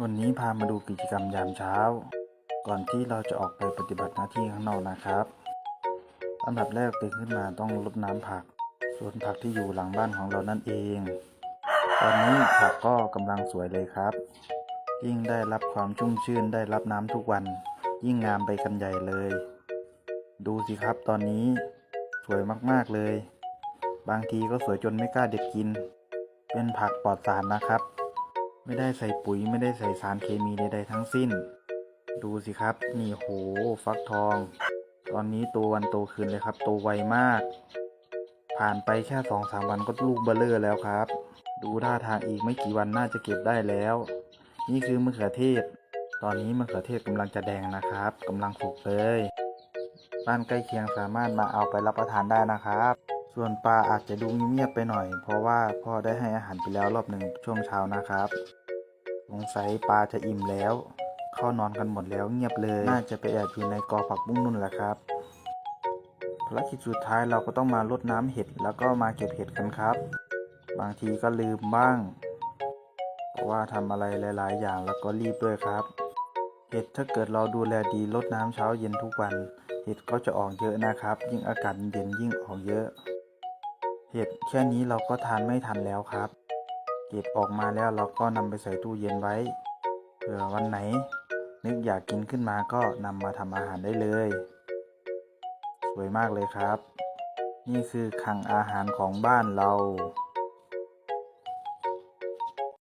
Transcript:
วันนี้พามาดูกิจกรรมยามเช้า ก่อนที่เราจะออกไปปฏิบัติหน้าที่ข้างนอกนะครับอันดับแรกตื่นขึ้นมาต้องรดน้ำผักส่วนผักที่อยู่หลังบ้านของเรานั่นเอง ตอนนี้ผักก็กำลังสวยเลยครับ ยิ่งได้รับความชุ่มชื่นได้รับน้ำทุกวัน ยิ่งงามไปกันใหญ่เลย ดูสิครับตอนนี้สวยมากๆเลย บางทีก็สวยจนไม่กล้าเด็ดกิน เป็นผักปลอดสารนะครับ ไม่ได้ใส่ปุ๋ยไม่ได้ใส่สารเคมีใดๆทั้งสิ้น ดูสิครับ นี่โหฟักทอง ตอนนี้โตวันโตคืนเลยครับ โตไวมาก ผ่านไปแค่สองสามวันก็ลูกเบลเลอร์แล้วครับ ดูท่าทางอีกไม่กี่วันน่าจะเก็บได้แล้ว นี่คือมะเขือเทศ ตอนนี้มะเขือเทศกำลังจะแดงนะครับกำลังสุกเลย บ้านใกล้เคียงสามารถมาเอาไปรับประทานได้นะครับ ส่วนปลาอาจจะดูเงียบๆไปหน่อย เพราะว่าพ่อได้ให้อาหารไปแล้วรอบหนึ่งช่วงเช้านะครับ สงสัยปลาจะอิ่มแล้ว เข้านอนกันหมดแล้วเงียบเลย น่าจะไปแอบอยู่ในกอผักบุ้งนุ่นแหละครับภารกิจสุดท้ายเราก็ต้องมารดน้ำเห็ดแล้วก็มาเก็บเห็ดกันครับ บางทีก็ลืมบ้างเพราะว่าทำอะไรหลาย ๆ อย่างแล้วก็รีบด้วยครับ เห็ดถ้าเกิดเราดูแลดีรดน้ำเช้าเย็นทุกวัน เห็ดก็จะออกเยอะนะครับ ยิ่งอากาศเย็นยิ่งออกเยอะ เห็ดแค่นี้เราก็ทานไม่ทันแล้วครับ เก็บออกมาแล้วเราก็นำไปใส่ตู้เย็นไว้เผื่อวันไหน นึกอยากกินขึ้นมาก็นำมาทำอาหารได้เลย สวยมากเลยครับ นี่คือคังอาหารของบ้านเรา